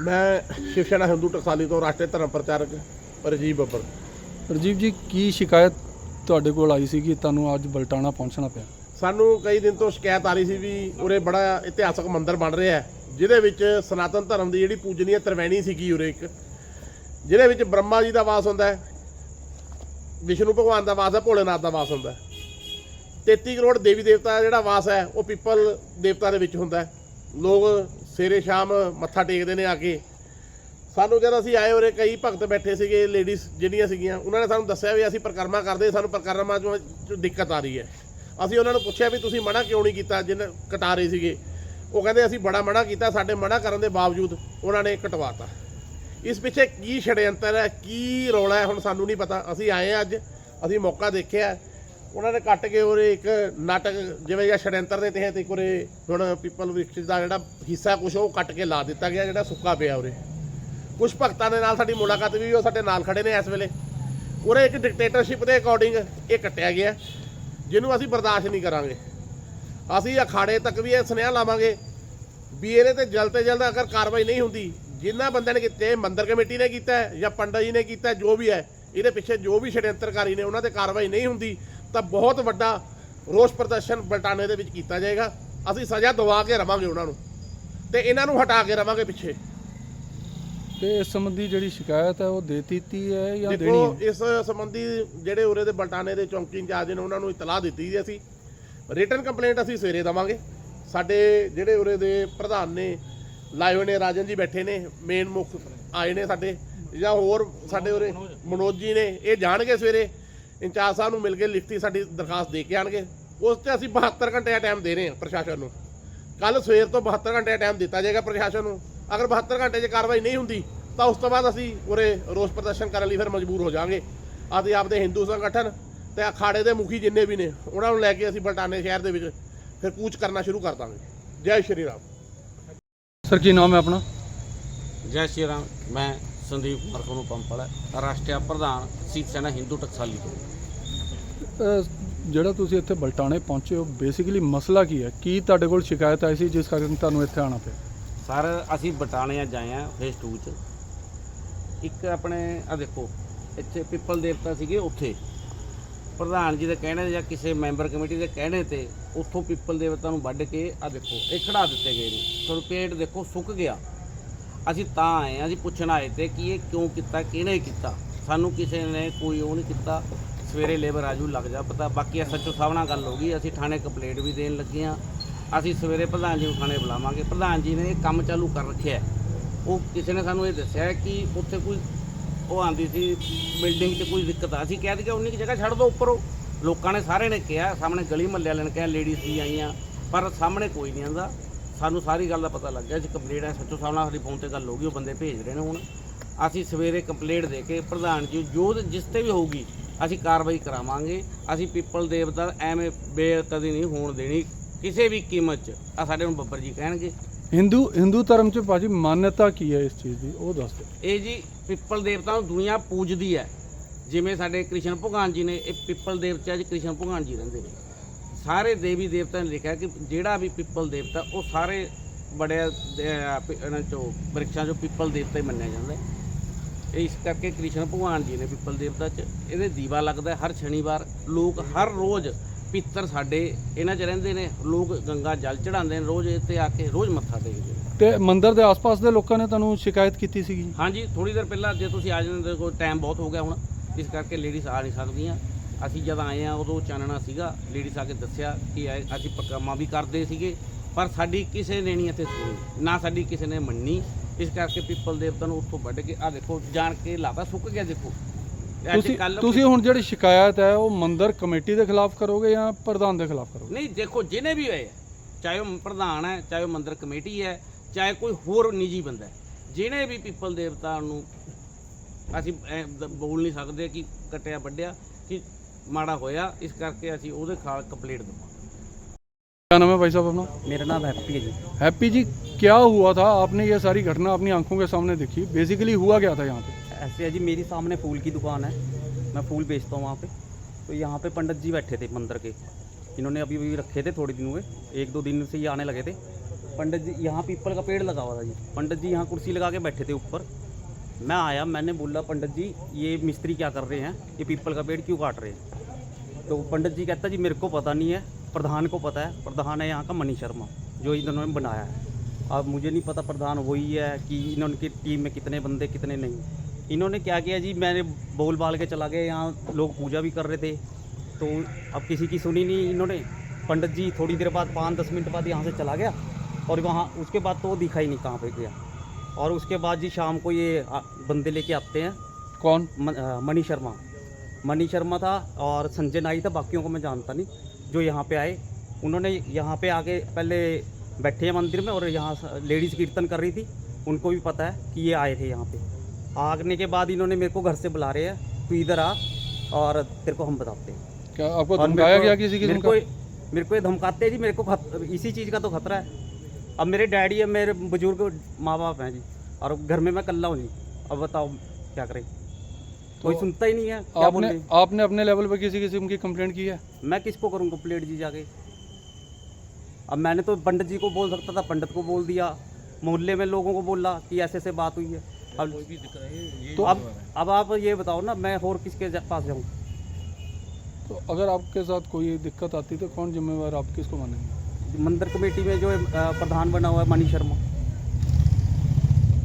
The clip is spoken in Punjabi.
ਮੈਂ ਸ਼ਿਵ ਸੈਨਾ ਹਿੰਦੂ ਟਕਸਾਲੀ ਤੋਂ ਰਾਸ਼ਟਰੀ ਧਰਮ ਪ੍ਰਚਾਰਕ ਰਜੀਵ ਬੱਬਰ। ਰਜੀਵ ਜੀ ਕੀ ਸ਼ਿਕਾਇਤ ਤੁਹਾਡੇ ਕੋਲ ਆਈ ਸੀ ਕਿ ਤੁਹਾਨੂੰ ਅੱਜ ਬਲਟਾਣਾ ਪਹੁੰਚਣਾ ਪਿਆ। ਸਾਨੂੰ ਕਈ ਦਿਨ ਤੋਂ ਸ਼ਿਕਾਇਤ ਆ ਰਹੀ ਸੀ ਵੀ ਉਰੇ ਬੜਾ ਇਤਿਹਾਸਕ ਮੰਦਿਰ ਬਣ ਰਿਹਾ ਹੈ ਜਿਹਦੇ ਵਿੱਚ ਸਨਾਤਨ ਧਰਮ ਦੀ ਜਿਹੜੀ ਪੂਜਨੀय ਤਰਵੈਣੀ ਸੀਗੀ ਉਰੇ ਇੱਕ ਜਿਹਦੇ ਵਿੱਚ ਬ੍ਰਹਮਾ ਜੀ ਦਾ ਵਾਸ ਹੁੰਦਾ ਹੈ ਵਿਸ਼ਨੂੰ ਭਗਵਾਨ ਦਾ ਵਾਸ ਹੈ ਭੋਲੇਨਾਥ ਦਾ ਵਾਸ ਹੁੰਦਾ ਹੈ। 33 ਕਰੋੜ ਦੇਵੀ ਦੇਵਤਾ ਜਿਹੜਾ ਵਾਸ ਹੈ ਉਹ ਪਿੱਪਲ ਦੇਵਤਾ ਦੇ ਵਿੱਚ ਹੁੰਦਾ ਹੈ। ਲੋਕ ਸਵੇਰੇ ਸ਼ਾਮ ਮੱਥਾ ਟੇਕਦੇ ਨੇ ਆ ਕੇ। ਸਾਨੂੰ ਜਦ ਅਸੀਂ ਆਏ ਉਰੇ, ਕਈ ਭਗਤ ਬੈਠੇ ਸੀਗੇ ਲੇਡੀਜ਼ ਜਿਹੜੀਆਂ ਸੀਗੀਆਂ, ਉਹਨਾਂ ਨੇ ਸਾਨੂੰ ਦੱਸਿਆ ਵੀ ਅਸੀਂ ਪਰਿਕਰਮਾ ਕਰਦੇ, ਸਾਨੂੰ ਪਰਿਕਰਮਾ ਚੋਂ ਦਿੱਕਤ ਆ ਰਹੀ ਹੈ। ਅਸੀਂ ਉਹਨਾਂ ਨੂੰ ਪੁੱਛਿਆ ਵੀ ਤੁਸੀਂ ਮਨਾ ਕਿਉਂ ਨਹੀਂ ਕੀਤਾ ਜਿਹਨੇ ਕਟਾ ਰਹੇ ਸੀਗੇ। ਉਹ ਕਹਿੰਦੇ ਅਸੀਂ ਬੜਾ ਮਨਾ ਕੀਤਾ, ਸਾਡੇ ਮਨਾ ਕਰਨ ਦੇ ਬਾਵਜੂਦ ਉਹਨਾਂ ਨੇ ਕਟਵਾਤਾ। ਇਸ ਪਿੱਛੇ ਕੀ ਛੜਯੰਤਰ ਹੈ, ਕੀ ਰੌਲਾ ਹੈ, ਹੁਣ ਸਾਨੂੰ ਨਹੀਂ ਪਤਾ। ਅਸੀਂ ਆਏ ਹਾਂ ਅੱਜ, ਅਸੀਂ ਮੌਕਾ ਦੇਖਿਆ ਉਹਨਾਂ ਨੇ ਕੱਟ ਕੇ ਉਰੇ ਇੱਕ ਨਾਟਕ ਜਿਵੇਂ ਜਾਂ ਛੜਯੰਤਰ ਦੇ ਤਹਿਤ ਇੱਕ ਉਰੇ ਹੁਣ ਪੀਪਲ ਵਿਕਸ ਦਾ ਜਿਹੜਾ ਹਿੱਸਾ ਕੁਛ ਉਹ ਕੱਟ ਕੇ ਲਾ ਦਿੱਤਾ ਗਿਆ, ਜਿਹੜਾ ਸੁੱਕਾ ਪਿਆ ਉਰੇ। ਕੁਝ ਭਗਤਾਂ ਦੇ ਨਾਲ ਸਾਡੀ ਮੁਲਾਕਾਤ ਵੀ ਉਹ ਸਾਡੇ ਨਾਲ ਖੜੇ ਨੇ ਇਸ ਵੇਲੇ। ਉਰੇ ਇੱਕ ਡਿਕਟੇਟਰਸ਼ਿਪ ਦੇ ਅਕੋਰਡਿੰਗ ਇਹ ਕੱਟਿਆ ਗਿਆ, ਜਿਹਨੂੰ ਅਸੀਂ ਬਰਦਾਸ਼ਤ ਨਹੀਂ ਕਰਾਂਗੇ। ਅਸੀਂ ਅਖਾੜੇ ਤੱਕ ਵੀ ਇਹ ਸੁਨੇਹਾ ਲਾਵਾਂਗੇ ਵੀ ਇਹਦੇ ਤੇ ਜਲਦ ਤੇ ਜਲਦ ਅਗਰ ਕਾਰਵਾਈ ਨਹੀਂ ਹੁੰਦੀ ਜਿਨ੍ਹਾਂ ਬੰਦਿਆਂ ਨੇ ਕੀਤੇ, ਮੰਦਰ ਕਮੇਟੀ ਨੇ ਕੀਤਾ ਜਾਂ ਪੰਡਤ ਜੀ ਨੇ ਕੀਤਾ ਜੋ ਵੀ ਹੈ, ਇਹਦੇ ਪਿੱਛੇ ਜੋ ਵੀ ਛੜਯੰਤਰਕਾਰੀ ਨੇ, ਉਹਨਾਂ ਤੇ ਕਾਰਵਾਈ ਨਹੀਂ ਹੁੰਦੀ ਤਾਂ ਬਹੁਤ ਵੱਡਾ ਰੋਸ ਪ੍ਰਦਰਸ਼ਨ ਬਲਟਾਨੇ ਦੇ ਵਿੱਚ ਕੀਤਾ ਜਾਏਗਾ। ਅਸੀਂ ਸਜ਼ਾ ਦਵਾ ਕੇ ਰਵਾਂਗੇ ਉਹਨਾਂ ਨੂੰ ਤੇ ਇਹਨਾਂ ਨੂੰ ਹਟਾ ਕੇ ਰਵਾਂਗੇ ਪਿੱਛੇ। ਤੇ ਇਸ ਸੰਬੰਧੀ ਜਿਹੜੀ ਸ਼ਿਕਾਇਤ ਹੈ ਉਹ ਦੇ ਦਿੱਤੀ ਹੈ ਜਾਂ ਦੇਣੀ ਦੇਖੋ ਹੈ? ਇਸ ਸੰਬੰਧੀ ਜਿਹੜੇ ਉਰੇ ਦੇ ਬਲਟਾਨੇ ਦੇ ਚੌਂਕੀ ਇੰਚਾਰਜ ਨੇ ਉਹਨਾਂ ਨੂੰ ਇਤਲਾਹ ਦਿੱਤੀ ਜੀ ਅਸੀਂ। ਰਿਟਨ ਕੰਪਲੇਂਟ ਅਸੀਂ ਸਵੇਰੇ ਦਵਾਂਗੇ। ਸਾਡੇ ਜਿਹੜੇ ਉਰੇ ਦੇ ਪ੍ਰਧਾਨ ਨੇ ਹੋਏ ਨੇ ਰਾਜਨ ਜੀ ਬੈਠੇ ਨੇ ਮੇਨ ਮੁੱਖ ਆਏ ਨੇ ਸਾਡੇ। ਜਾਂ ਹੋਰ ਸਾਡੇ ਉਰੇ ਮਨੋਜ ਜੀ ਨੇ ਇਹ ਜਾਣਗੇ ਸਵੇਰੇ। ਇੰਚਾਰਜ ਸਾਹਿਬ ਨੂੰ ਮਿਲ ਕੇ ਲਿਖਤੀ ਸਾਡੀ ਦਰਖਾਸਤ ਦੇ ਕੇ ਆਣਗੇ। ਉਸ ਤੇ ਅਸੀਂ 72 ਘੰਟੇ ਦਾ ਟਾਈਮ ਦੇ ਰਹੇ ਹਾਂ ਪ੍ਰਸ਼ਾਸਨ ਨੂੰ। ਕੱਲ ਸਵੇਰ ਤੋਂ 72 ਘੰਟੇ ਦਾ ਟਾਈਮ ਦਿੱਤਾ ਜਾਏਗਾ ਪ੍ਰਸ਼ਾਸਨ ਨੂੰ। ਅਗਰ 72 ਘੰਟੇ 'ਚ ਕਾਰਵਾਈ ਨਹੀਂ ਹੁੰਦੀ ਤਾਂ ਉਸ ਤੋਂ ਬਾਅਦ ਅਸੀਂ ਉਰੇ ਰੋਸ ਪ੍ਰਦਰਸ਼ਨ ਕਰਨ ਲਈ ਫਿਰ ਮਜਬੂਰ ਹੋ ਜਾਾਂਗੇ ਆਦੇ ਆਪਦੇ ਹਿੰਦੂ ਸੰਗਠਨ ਤੇ ਅਖਾੜੇ ਦੇ ਮੁਖੀ ਜਿੰਨੇ ਵੀ ਨੇ ਉਹਨਾਂ ਨੂੰ ਲੈ ਕੇ ਅਸੀਂ ਬਲਟਾਨੇ ਸ਼ਹਿਰ ਦੇ ਵਿੱਚ ਫਿਰ ਕੂਚ ਕਰਨਾ ਸ਼ੁਰੂ ਕਰ ਦਾਂਗੇ। ਜੈ ਸ਼੍ਰੀ ਰਾਮ। ਸਰ ਕੀ ਨਾਮ ਹੈ ਆਪਣਾ? ਜੈ ਸ਼੍ਰੀ ਰਾਮ। ਮੈਂ ਸੰਦੀਪ ਕੁਮਾਰ ਕੋਨੂੰ ਪੰਪਲ ਰਾਸ਼ਟਰੀ ਪ੍ਰਧਾਨ ਸਿੱਖ ਸੈਨਾ ਹਿੰਦੂ ਟਕਸਾਲੀ ਤੋਂ। ਜਿਹੜਾ ਤੁਸੀਂ ਇੱਥੇ ਬਲਟਾਣੇ ਪਹੁੰਚੇ ਹੋ ਬੇਸਿਕਲੀ ਮਸਲਾ ਕੀ ਹੈ? ਕੀ ਤੁਹਾਡੇ ਕੋਲ ਸ਼ਿਕਾਇਤ ਆਈ ਸੀ ਜਿਸ ਕਾਰਨ ਤੁਹਾਨੂੰ ਇੱਥੇ ਆਉਣਾ ਪਿਆ? ਸਰ, ਅਸੀਂ ਬਟਾਣੇ ਅੱਜ ਆਏ ਆ ਫੇਸ 2 ਚ। ਇੱਕ ਆਪਣੇ ਆ ਦੇਖੋ, ਇੱਥੇ ਪਿੱਪਲ ਦੇਵਤਾ ਸੀਗੇ ਉੱਥੇ। ਪ੍ਰਧਾਨ ਜੀ ਦੇ ਕਹਿਣੇ ਜਾਂ ਕਿਸੇ ਮੈਂਬਰ ਕਮੇਟੀ ਦੇ ਕਹਿਣੇ ਤੇ ਉੱਥੋਂ ਪਿੱਪਲ ਦੇਵਤਾ ਨੂੰ ਵੱਢ ਕੇ ਆ ਦੇਖੋ, ਇਹ ਖੜਾ ਦਿੱਤੇ ਗਏ ਨੇ। ਤੁਹਾਨੂੰ ਪੇਟ ਦੇਖੋ, ਸੁੱਕ ਗਿਆ। ਅਸੀਂ ਤਾਂ ਆਏ ਆ, ਅਸੀਂ ਪੁੱਛਣ ਆਏ ਤੇ ਕਿ ਇਹ ਕਿਉਂ ਕੀਤਾ, ਕਿਹਨੇ ਕੀਤਾ? ਸਾਨੂੰ ਕਿਸੇ ਨੇ ਕੋਈ ਉਹ ਨਹੀਂ ਕੀਤਾ। ਸਵੇਰੇ ਲੇਬਰ ਆਜੂ, ਲੱਗ ਜਾ, ਪਤਾ ਬਾਕੀ ਐਸਐਚਓ ਸਾਹਿਬ ਨਾਲ ਗੱਲ ਹੋ ਗਈ, ਅਸੀਂ ਥਾਣੇ ਕੰਪਲੇਂਟ ਵੀ ਦੇਣ ਲੱਗੇ ਆ ਅਸੀਂ ਸਵੇਰੇ ਪ੍ਰਧਾਨ ਜੀ ਨੂੰ ਥਾਣੇ ਬੁਲਾਵਾਂਗੇ। ਪ੍ਰਧਾਨ ਜੀ ਨੇ ਇਹ ਕੰਮ ਚਾਲੂ ਕਰ ਰੱਖਿਆ ਉਹ ਕਿਸੇ ਨੇ ਸਾਨੂੰ ਇਹ ਦੱਸਿਆ ਕਿ ਉੱਥੇ ਕੋਈ ਉਹ ਆਂਦੀ ਸੀ ਬਿਲਡਿੰਗ 'ਚ ਕੋਈ ਦਿੱਕਤ ਆ। ਅਸੀਂ ਕਹਿ ਦਈਏ ਉਨੀ ਕੁ ਜਗ੍ਹਾ ਛੱਡ ਦਿਓ ਉੱਪਰੋਂ। ਲੋਕਾਂ ਨੇ ਸਾਰੇ ਨੇ ਕਿਹਾ, ਸਾਹਮਣੇ ਗਲੀ ਮਹੱਲੇ ਵਾਲਿਆਂ ਨੇ ਕਿਹਾ ਲੇਡੀਜ਼ ਵੀ ਆਈਆਂ, ਪਰ ਸਾਹਮਣੇ ਕੋਈ ਨਹੀਂ ਆਂਦਾ। ਸਾਨੂੰ ਸਾਰੀ ਗੱਲ ਦਾ ਪਤਾ ਲੱਗ ਗਿਆ ਜੀ ਕੰਪਲੀਟ ਹੈ ਸੱਚੋ ਸਾਹਿਬ ਨਾਲ ਸਾਡੀ ਫੋਨ ਤੇ ਗੱਲ ਹੋ ਗਈ, ਉਹ ਬੰਦੇ ਭੇਜ ਰਹੇ ਨੇ ਹੁਣ। ਅਸੀਂ ਸਵੇਰੇ ਕੰਪਲੀਟ ਦੇ ਕੇ ਪ੍ਰਧਾਨ ਜੀ ਜੋ ਜਿਸ ਤੇ ਵੀ ਹੋਊਗੀ ਅਸੀਂ ਕਾਰਵਾਈ ਕਰਾਵਾਂਗੇ। ਅਸੀਂ ਪਿੱਪਲ ਦੇਵਤਾ ਐਵੇਂ ਬੇਅਦਬੀ ਨਹੀਂ ਹੋਣ ਦੇਣੀ। ਕਿਸੇ ਵੀ ਕੀਮਤ 'ਚ ਆ ਸਾਡੇ ਹੁਣ ਬੱਬਰ ਜੀ ਕਹਿਣਗੇ। ਹਿੰਦੂ ਹਿੰਦੂ ਧਰਮ ਚ ਭਾਜੀ ਮਾਨਤਾ ਕੀ ਹੈ ਇਸ ਚੀਜ਼ ਦੀ? ਉਹ ਦੱਸ ਦਿਓ। ਇਹ ਜੀ ਪਿੱਪਲ ਦੇਵਤਾ ਨੂੰ ਦੁਨੀਆ ਪੂਜਦੀ ਹੈ। ਜਿਵੇਂ ਸਾਡੇ ਕ੍ਰਿਸ਼ਨ ਭਗਵਾਨ ਜੀ ਨੇ ਇਹ ਪਿੱਪਲ ਦੇਵਤੇ 'ਚ ਕ੍ਰਿਸ਼ਨ ਭਗਵਾਨ ਜੀ ਰਹਿੰਦੇ ਨੇ। ਸਾਰੇ ਦੇਵੀ ਦੇਵਤਾ ਨੇ ਲਿਖਿਆ ਕਿ ਜਿਹੜਾ ਵੀ ਪਿੱਪਲ ਦੇਵਤਾ ਉਹ ਸਾਰੇ ਬੜੇ ਅਹ, ਪ- ਇਹਨਾਂ ਚੋਂ ਬ੍ਰਿਕਸ਼ਾਂ ਚੋਂ ਪਿੱਪਲ ਦੇਵਤਾ ਹੀ ਮੰਨਿਆ ਜਾਂਦਾ ਹੈ। ਇਸ ਕਰਕੇ ਕ੍ਰਿਸ਼ਨ ਭਗਵਾਨ ਜੀ ਨੇ ਪਿੱਪਲ ਦੇਵਤਾ 'ਚ ਇਹਦੇ ਦੀਵਾ ਲੱਗਦਾ ਹਰ ਸ਼ਨੀਵਾਰ। ਲੋਕ ਹਰ ਰੋਜ਼ ਪਿੱਤਰ ਸਾਡੇ ਇਹਨਾਂ 'ਚ ਰਹਿੰਦੇ ਨੇ ਲੋਕ ਗੰਗਾ ਜਲ ਚੜਾਉਂਦੇ ਨੇ ਰੋਜ਼ ਇੱਥੇ ਆ ਕੇ ਰੋਜ਼ ਮੱਥਾ ਟੇਕਦੇ ਨੇ। ਤੇ ਮੰਦਿਰ ਦੇ ਆਸ-ਪਾਸ ਦੇ ਲੋਕਾਂ ਨੇ ਤੁਹਾਨੂੰ ਸ਼ਿਕਾਇਤ ਕੀਤੀ ਸੀਗੀ? ਹਾਂਜੀ ਥੋੜੀ ਦੇਰ ਪਹਿਲਾਂ ਜੇ ਤੁਸੀਂ ਆ ਜਾਂਦੇ ਦੇਖੋ ਟਾਈਮ ਬਹੁਤ ਹੋ ਗਿਆ ਹੁਣ। ਇਸ ਕਰਕੇ ਲੇਡੀਜ਼ ਆ ਨਹੀਂ ਸਕਦੀਆਂ। ਅਸੀਂ ਜਦ ਆਏ ਆ ਉਦੋਂ ਚਾਨਣਾ ਸੀਗਾ ਲੇਡੀਜ਼ ਆ ਕੇ ਦੱਸਿਆ ਕਿ ਅਸੀਂ ਪਕਰਮਾ ਵੀ ਕਰਦੇ ਸੀਗੇ ਪਰ ਸਾਡੀ ਕਿਸੇ ਨੇ ਨਹੀਂ ਇੱਥੇ ਸੁਣੀ। ਨਾ ਸਾਡੀ ਕਿਸੇ ਨੇ ਮੰਨੀ। ਇਸ ਕਰਕੇ ਪੀਪਲ ਦੇਵਤਾ ਨੂੰ ਉੱਥੋਂ ਵੱਢ ਕੇ ਆ ਦੇਖੋ ਜਾਣ ਕੇ ਲਾਵਾ ਸੁੱਕ ਗਿਆ ਦੇਖੋ। ਤੁਸੀਂ ਤੁਸੀਂ ਹੁਣ ਜਿਹੜੀ ਸ਼ਿਕਾਇਤ ਹੈ ਉਹ ਮੰਦਰ ਕਮੇਟੀ ਦੇ ਖਿਲਾਫ ਕਰੋਗੇ ਜਾਂ ਪ੍ਰਧਾਨ ਦੇ ਖਿਲਾਫ ਕਰੋਗੇ? ਨਹੀਂ ਦੇਖੋ ਜਿਹਨੇ ਵੀ ਹੋਏ ਚਾਹੇ ਉਹ ਪ੍ਰਧਾਨ ਹੈ ਚਾਹੇ ਉਹ ਮੰਦਰ ਕਮੇਟੀ ਹੈ ਚਾਹੇ ਕੋਈ ਹੋਰ ਨਿੱਜੀ ਬੰਦਾ ਹੈ ਜਿਹਨੇ ਵੀ ਪੀਪਲ ਦੇਵਤਾ ਨੂੰ ਅਸੀਂ ਬੋਲ ਨਹੀਂ ਸਕਦੇ ਕਿ ਕਟਿਆ ਵੱਢਿਆ ਕਿ ਮਾੜਾ ਹੋਇਆ ਇਸ ਕਰਕੇ ਅਸੀਂ ਉਹਦੇ ਖਾਲ ਕੰਪਲੀਟ ਦਵਾਂਗੇ। ਕੀ ਨਾਮ ਹੈ ਭਾਈ ਸਾਹਿਬ ਆਪਣਾ? ਮੇਰਾ ਨਾਮ ਹੈਪੀ ਹੈ ਜੀ। ਹੈਪੀ ਜੀ क्या हुआ था? आपने ये सारी घटना अपनी आँखों के सामने देखी? बेसिकली हुआ क्या था यहाँ पे? ऐसे है जी, मेरी सामने फूल की दुकान है। मैं फूल बेचता हूँ वहाँ पे। तो यहाँ पे पंडित जी बैठे थे मंदिर के। इन्होंने अभी अभी रखे थे थोड़े दिन हुए। एक दो दिन से ये आने लगे थे। पंडित जी, यहाँ पीपल का पेड़ लगा हुआ था जी। पंडित जी यहाँ कुर्सी लगा के बैठे थे ऊपर। मैं आया, मैंने बोला, पंडित जी, ये मिस्त्री क्या कर रहे हैं? ये पीपल का पेड़ क्यों काट रहे हैं? तो पंडित जी कहता, जी, मेरे को पता नहीं है। प्रधान को पता है। प्रधान है यहाँ का मनी शर्मा, जो इन्होंने बनाया है। अब मुझे नहीं पता प्रधान वही है कि इन्होंने की टीम में कितने बंदे कितने नहीं। इन्होंने क्या किया जी मैंने बोल बाल के चला गया यहाँ लोग पूजा भी कर रहे थे। तो अब किसी की सुनी नहीं इन्होंने। पंडित जी थोड़ी देर बाद पाँच दस मिनट बाद यहाँ से चला गया और वहाँ उसके बाद तो वो दिखा ही नहीं कहाँ पे गया। और उसके बाद जी शाम को ये बंदे लेके आते हैं। कौन? मनी शर्मा। मनी शर्मा था और संजय नाई था बाकियों को मैं जानता नहीं जो यहाँ पे आए। उन्होंने यहाँ पे आके पहले बैठे हैं मंदिर में और यहाँ लेडीज़ कीर्तन कर रही थी। उनको भी पता है कि ये आए थे यहाँ पे। आगने के बाद इन्होंने मेरे को घर से बुला रहे हैं। तू इधर आ और तेरे को हम बताते हैं। क्या आपको धमकाया को- गया किसी किस्म मेरे को? मेरे को ये धमकाते हैं जी मेरे को खत, इसी चीज़ का तो खतरा है। अब मेरे डैडी है मेरे बुज़ुर्ग माँ बाप हैं जी और घर में मैं कल्ला हूँ जी। अब बताओ क्या करें? तो कोई सुनता ही नहीं है क्या आपने आपने अपने लेवल पर किसी किस्म की कंप्लेंट की है? मैं किसको करूँ कंप्लेंट जी जाके? अब मैंने तो पंडित जी को बोल सकता था पंडित को बोल दिया। मोहल्ले में लोगों को बोला कि ऐसे ऐसे बात हुई है। अब तो अब अब आप ये बताओ ना मैं और किसके पास जाऊँ? तो अगर आपके साथ कोई दिक्कत आती तो कौन जिम्मेवार आप किसको मानेंगे? मंदिर कमेटी में जो प्रधान बना हुआ है मनी शर्मा।